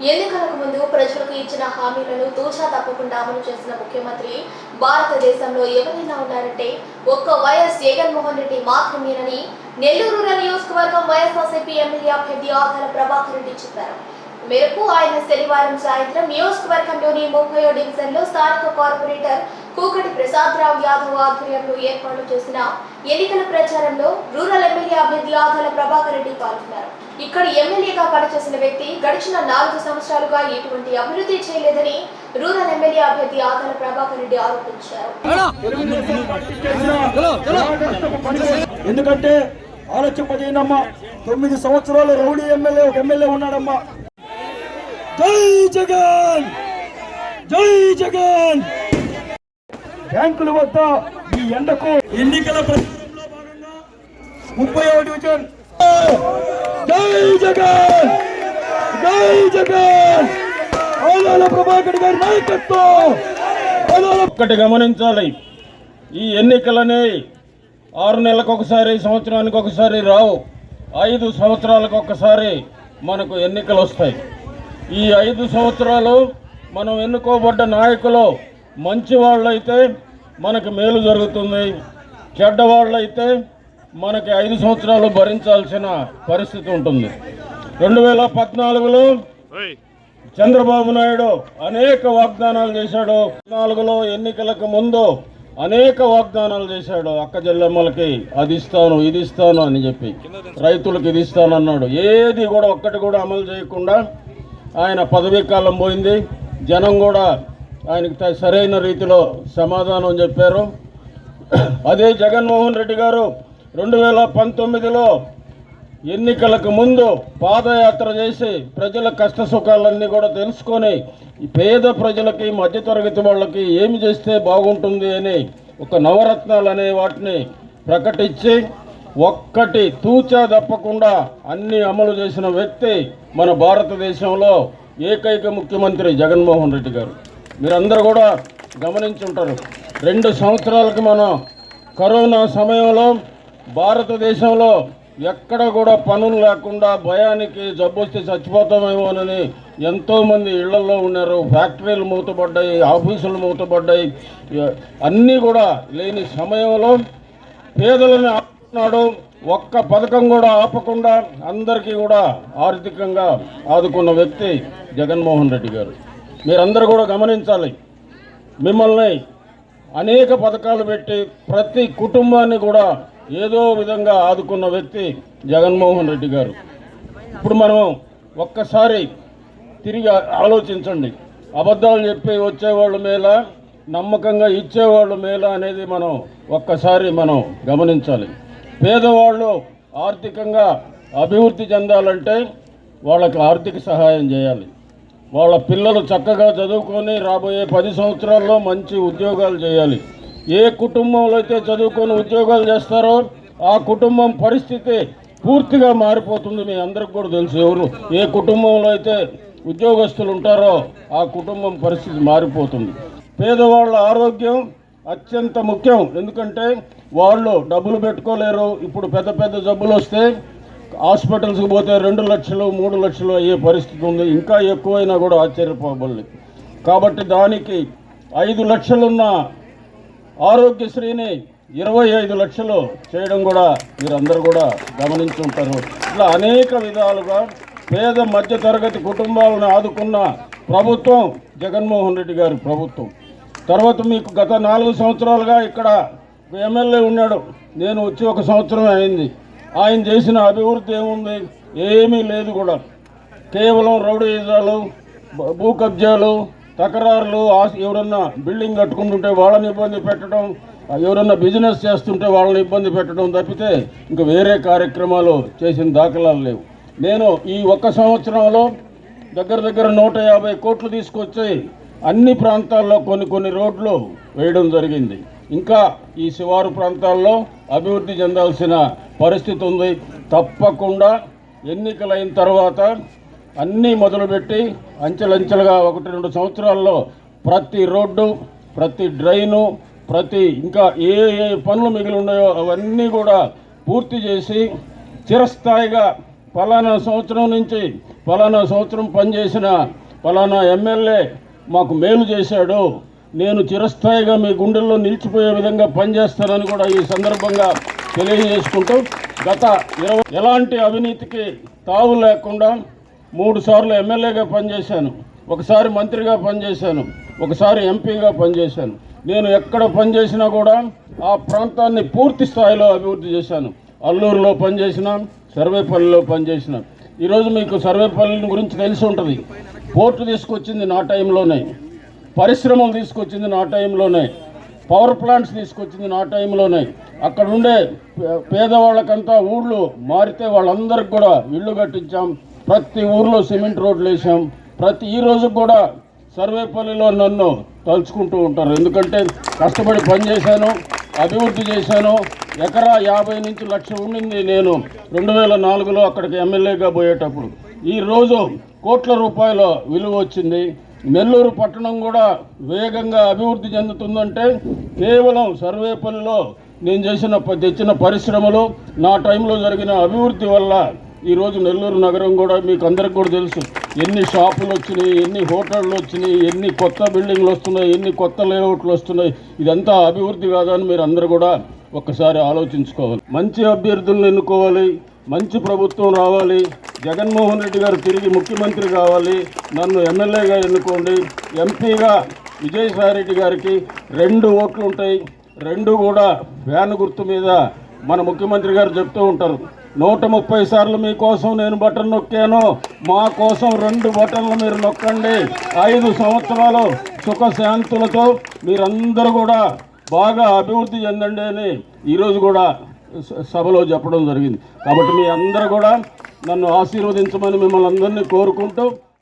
ఎన్నికలకు ముందు ప్రజలకు ఇచ్చిన హామీలను తూచా తప్పకుండా అమలు చేసిన ముఖ్యమంత్రి భారతదేశంలో ఎవరైనా ఉన్నారంటే ఒక్క వైఎస్ జగన్మోహన్ రెడ్డి మాత్రమేనని నెల్లూరు రూరల్ నియోజకవర్గం వైఎస్ఆర్సీపీ ఎమ్మెల్యే అభ్యర్థి ఆధార ప్రభాకర్ రెడ్డి చెప్పారు. మేరకు ఆయన శనివారం సాయంత్రం నియోజకవర్గంలోని ముప్పయో డివిజన్లో స్థానిక కార్పొరేటర్ కూకటి ప్రసాదరావు యాదవ్ ఆధ్వర్యంలో ఏర్పాటు చేసిన ఎన్నికల ప్రచారంలో రూరల్ ఎమ్మెల్యే అభ్యర్థి ఆధార ప్రభాకర్ రెడ్డి పాల్గొన్నారు. ఇక్కడ ఎమ్మెల్యేగా పనిచేసిన వ్యక్తి గడిచిన నాలుగు సంవత్సరాలుగా ఎటువంటి అభివృద్ధి చేయలేదని రూరల్ ఎమ్మెల్యే అభ్యర్థి ఆదాల ప్రభాకర్ రెడ్డి ఆరోపించారు. ఎందుకంటే ఆలోచింపజేయనమ్మా తొమ్మిది సంవత్సరాలు రౌడీ ఎమ్మెల్యే ఒక ఎమ్మెల్యే ఉన్నాడమ్మా. జై జగన్! జై జగన్! బ్యాంకుల వద్ద ఈ ఎండకు ఎన్నికల ప్రచారంలో భాగంగా ముప్పై డివిజన్ జై జగన్! జై జగన్! ఆలాల ప్రభాకర్ గారి నాయకత్వం! ఒక్కటి గమనించాలి. ఈ ఎన్నికలనే ఆరు నెలలకు ఒకసారి సంవత్సరానికి ఒకసారి రావు. ఐదు సంవత్సరాలకు ఒకసారి మనకు ఎన్నికలు వస్తాయి. ఈ ఐదు సంవత్సరాలు మనం ఎన్నుకోబడ్డ నాయకులు మంచి వాళ్ళైతే మనకు మేలు జరుగుతుంది. చెడ్డవాళ్ళైతే మనకి ఐదు సంవత్సరాలు భరించాల్సిన పరిస్థితి ఉంటుంది. రెండు వేల పద్నాలుగులో చంద్రబాబు నాయుడు అనేక వాగ్దానాలు చేశాడు. నాలుగులో ఎన్నికలకు ముందు అనేక వాగ్దానాలు చేశాడు. అక్క చెల్లెమ్మలకి అది ఇస్తాను ఇది ఇస్తాను అని చెప్పి. రైతులకు ఇది ఇస్తాను అన్నాడు. ఏది కూడా ఒక్కటి కూడా అమలు చేయకుండా ఆయన పదవీ కాలం పోయింది. జనం కూడా ఆయనకి సరైన రీతిలో సమాధానం చెప్పారు. అదే జగన్మోహన్ రెడ్డి గారు రెండు వేల పంతొమ్మిదిలో ఎన్నికలకు ముందు పాదయాత్ర చేసి ప్రజల కష్ట సుఖాలన్నీ కూడా తెలుసుకొని ఈ పేద ప్రజలకి మధ్యతరగతి వాళ్ళకి ఏమి చేస్తే బాగుంటుంది అని ఒక నవరత్నాలు అనే వాటిని ప్రకటించి ఒక్కటి తూచా తప్పకుండా అన్ని అమలు చేసిన వ్యక్తి మన భారతదేశంలో ఏకైక ముఖ్యమంత్రి జగన్మోహన్ రెడ్డి గారు. మీరందరూ కూడా గమనించుంటారు. రెండు సంవత్సరాలకి మనం కరోనా సమయంలో భారతదేశంలో ఎక్కడ కూడా పనులు లేకుండా భయానికి జబ్బొస్తే చచ్చిపోతామేమోనని ఎంతోమంది ఇళ్ళలో ఉన్నారు. ఫ్యాక్టరీలు మూతపడ్డాయి ఆఫీసులు మూతపడ్డాయి. అన్నీ కూడా లేని సమయంలో పేదలను ఆపుతున్నాడు ఒక్క పథకం కూడా ఆపకుండా అందరికీ కూడా ఆర్థికంగా ఆదుకున్న వ్యక్తి జగన్మోహన్ రెడ్డి గారు. మీరందరూ కూడా గమనించాలి. మిమ్మల్ని అనేక పథకాలు పెట్టి ప్రతి కుటుంబాన్ని కూడా ఏదో విధంగా ఆదుకున్న వ్యక్తి జగన్మోహన్ రెడ్డి గారు. ఇప్పుడు మనం ఒక్కసారి తిరిగి ఆలోచించండి. అబద్ధాలు చెప్పి వచ్చేవాళ్ళ మేలా నమ్మకంగా ఇచ్చేవాళ్ళు మేలా అనేది మనం ఒక్కసారి మనం గమనించాలి. పేదవాళ్ళు ఆర్థికంగా అభివృద్ధి చెందాలంటే వాళ్ళకి ఆర్థిక సహాయం చేయాలి. వాళ్ళ పిల్లలు చక్కగా చదువుకొని రాబోయే పది సంవత్సరాల్లో మంచి ఉద్యోగాలు చేయాలి. ఏ కుటుంబంలో అయితే చదువుకొని ఉద్యోగాలు చేస్తారో ఆ కుటుంబం పరిస్థితి పూర్తిగా మారిపోతుంది. మీ అందరికి కూడా తెలుసు ఎవరు ఏ కుటుంబంలో అయితే ఉద్యోగస్తులు ఉంటారో ఆ కుటుంబం పరిస్థితి మారిపోతుంది. పేదవాళ్ళ ఆరోగ్యం అత్యంత ముఖ్యం. ఎందుకంటే వాళ్ళు డబ్బులు పెట్టుకోలేరు. ఇప్పుడు పెద్ద పెద్ద జబ్బులు వస్తే హాస్పిటల్స్కి పోతే రెండు లక్షలు మూడు లక్షలు అయ్యే పరిస్థితి ఉంది. ఇంకా ఎక్కువైనా కూడా ఆశ్చర్యపోబడలేదు. కాబట్టి దానికి ఐదు లక్షలున్న ఆరోగ్యశ్రీని ఇరవై ఐదు లక్షలు చేయడం కూడా మీరందరూ కూడా గమనించి ఉంటారు. ఇట్లా అనేక విధాలుగా పేద మధ్య తరగతి కుటుంబాలను ఆదుకున్న ప్రభుత్వం జగన్మోహన్ రెడ్డి గారి ప్రభుత్వం. తర్వాత మీకు గత నాలుగు సంవత్సరాలుగా ఇక్కడ ఎమ్మెల్యే ఉన్నాడు. నేను వచ్చి ఒక సంవత్సరం అయింది. ఆయన చేసిన అభివృద్ధి ఏముంది? ఏమీ లేదు కూడా. కేవలం రౌడీజాలు భూ కబ్జాలు తకరారులు ఎవరన్నా బిల్డింగ్ కట్టుకుంటుంటే వాళ్ళని ఇబ్బంది పెట్టడం ఎవరన్నా బిజినెస్ చేస్తుంటే వాళ్ళని ఇబ్బంది పెట్టడం తప్పితే ఇంకా వేరే కార్యక్రమాలు చేసిన దాఖలాలు లేవు. నేను ఈ ఒక్క సంవత్సరంలో దగ్గర దగ్గర నూట యాభై కోట్లు తీసుకొచ్చి అన్ని ప్రాంతాల్లో కొన్ని కొన్ని రోడ్లు వేయడం జరిగింది. ఇంకా ఈ శివారు ప్రాంతాల్లో అభివృద్ధి చెందాల్సిన పరిస్థితి ఉంది. తప్పకుండా ఎన్నికలైన తర్వాత అన్నీ మొదలుపెట్టి అంచెలంచెలుగా ఒకటి రెండు సంవత్సరాల్లో ప్రతి రోడ్డు ప్రతి డ్రైను ప్రతి ఇంకా ఏ ఏ పనులు మిగిలి ఉన్నాయో అవన్నీ కూడా పూర్తి చేసి చిరస్థాయిగా ఫలానా సంవత్సరం నుంచి ఫలానా సంవత్సరం పనిచేసిన ఫలానా ఎమ్మెల్యే మాకు మేలు చేశాడు. నేను చిరస్థాయిగా మీ గుండెల్లో నిలిచిపోయే విధంగా పనిచేస్తానని కూడా ఈ సందర్భంగా తెలియజేసుకుంటూ గత ఇరవై ఎలాంటి అవినీతికి తావు లేకుండా మూడు సార్లు ఎమ్మెల్యేగా పనిచేశాను. ఒకసారి మంత్రిగా పనిచేశాను. ఒకసారి ఎంపీగా పనిచేశాను. నేను ఎక్కడ పనిచేసినా కూడా ఆ ప్రాంతాన్ని పూర్తి స్థాయిలో అభివృద్ధి చేశాను. అల్లూరులో పనిచేసిన సర్వేపల్లిలో పనిచేసిన. ఈరోజు మీకు సర్వేపల్లి గురించి తెలిసి ఉంటుంది. పోర్టు తీసుకొచ్చింది నా టైంలోనే. పరిశ్రమలు తీసుకొచ్చింది నా టైంలోనే. పవర్ ప్లాంట్స్ తీసుకొచ్చింది నా టైంలోనే. అక్కడ ఉండే పేదవాళ్ళకంతా ఊళ్ళు మారితే వాళ్ళందరికి కూడా ఇళ్ళు కట్టించాం. ప్రతి ఊర్లో సిమెంట్ రోడ్లు వేసాం. ప్రతి ఈరోజు కూడా సర్వేపల్లిలో నన్ను తలుచుకుంటూ ఉంటారు. ఎందుకంటే కష్టపడి పనిచేశాను అభివృద్ధి చేశాను. ఎకరా యాభై నుంచి లక్ష ఉండింది నేను రెండు వేల నాలుగులో అక్కడికి ఎమ్మెల్యేగా పోయేటప్పుడు. ఈరోజు కోట్ల రూపాయల విలువ వచ్చింది. నెల్లూరు పట్టణం కూడా వేగంగా అభివృద్ధి చెందుతుందంటే కేవలం సర్వేపల్లిలో నేను చేసిన ప- తెచ్చిన పరిశ్రమలు నా టైంలో జరిగిన అభివృద్ధి వల్ల ఈరోజు నెల్లూరు నగరం కూడా మీకు అందరికి కూడా తెలుసు. ఎన్ని షాపులు వచ్చినాయి ఎన్ని హోటళ్ళు వచ్చినాయి ఎన్ని కొత్త బిల్డింగ్లు వస్తున్నాయి ఎన్ని కొత్త లేఅవుట్లు వస్తున్నాయి. ఇదంతా అభివృద్ధి కాదని మీరు అందరూ కూడా ఒక్కసారి ఆలోచించుకోవాలి. మంచి అభ్యర్థులను ఎన్నుకోవాలి మంచి ప్రభుత్వం రావాలి జగన్మోహన్ రెడ్డి గారు తిరిగి ముఖ్యమంత్రి కావాలి నన్ను ఎమ్మెల్యేగా ఎన్నుకోండి ఎంపీగా విజయసాయి రెడ్డి గారికి రెండు ఓట్లు ఉంటాయి రెండు కూడా ఫ్యాన్ గుర్తు మీద మన ముఖ్యమంత్రి గారు చెప్తూ ఉంటారు. నూట ముప్పై సార్లు మీకోసం నేను బటన్ నొక్కాను. మా కోసం రెండు బటన్లు మీరు నొక్కండి. ఐదు సంవత్సరాలు సుఖశాంతులతో మీరందరూ కూడా బాగా అభివృద్ధి చెందండి అని ఈరోజు కూడా స- సభలో చెప్పడం జరిగింది. కాబట్టి మీ అందరూ కూడా నన్ను ఆశీర్వదించమని మిమ్మల్ని అందరినీ కోరుకుంటూ